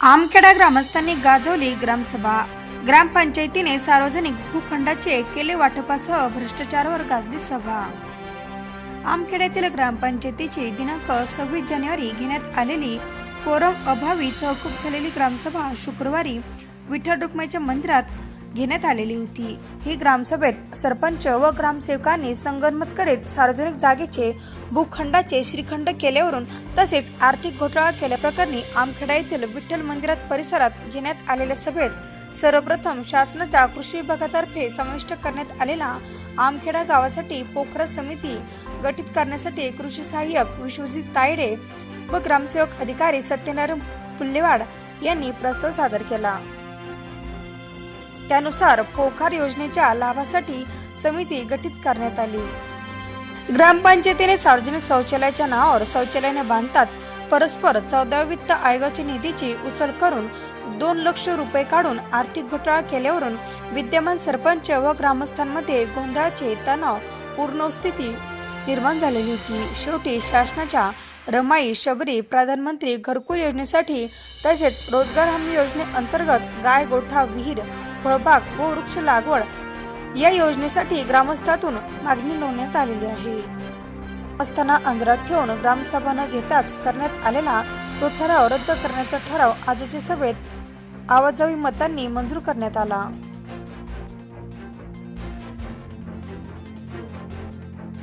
आमखेडा ग्रामस्थांनी गाजवली ग्रामसभा. ग्रामपंचायतीने सार्वजनिक भूखंडाचे केले वाटपासह भ्रष्टाचारावर गाजली सभा. आमखेड्यातील ग्रामपंचायतीची दिनांक सव्वीस जानेवारी घेण्यात आलेली कोरम अभावी तहकूब झालेली ग्रामसभा शुक्रवारी विठ्ठल रुक्माईच्या मंदिरात घेण्यात आलेली होती. ही ग्रामसभेत सरपंच व ग्रामसेवकांनी संगनमत करीत सार्वजनिक जागेचे भूखंडाचे श्रीखंड केल्यावरून तसेच आर्थिक घोटाळा केल्याप्रकरणी आमखेडा येथील विठ्ठल मंदिरात परिसरात घेण्यात आलेल्या सभेत सर्वप्रथम शासनाच्या कृषी विभागातर्फे समाविष्ट करण्यात आलेला आमखेडा गावासाठी पोखरा समिती गठीत करण्यासाठी कृषी सहाय्यक विश्वजित तायडे व ग्रामसेवक अधिकारी सत्यनारायण पुल्लेवाड यांनी प्रस्ताव सादर केला. त्यानुसार पोखार योजनेच्या लाभासाठी समिती गठीत करण्यात आली. ग्रामपंचायतीने सार्वजनिक शौचालयाच्या नावावर शौचालयाने बांधताच परस्पर चौदा वित्त आयोगाच्या निधीची उचल करून दोन लक्ष रुपये काढून आर्थिक घोटाळा केल्यावरून विद्यमान सरपंच व ग्रामस्थांमध्ये गोंधळाचे तणाव पूर्ण स्थिती निर्माण झालेली होती. शेवटी शासनाच्या रमाई शबरी प्रधानमंत्री घरकुल योजनेसाठी तसेच रोजगार हमी योजनेअंतर्गत गाय गोठा विहीर फळबाग व वृक्ष लागवड या योजनेसाठी ग्रामस्थातून मागणी नोंदण्यात आलेली आहे. असताना अंधारात ठेवून ग्रामसभा न घेताच करण्यात आलेला तो ठराव रद्द करण्याचा ठराव आजच्या सभेत आवाजावी मतांनी मंजूर करण्यात आला.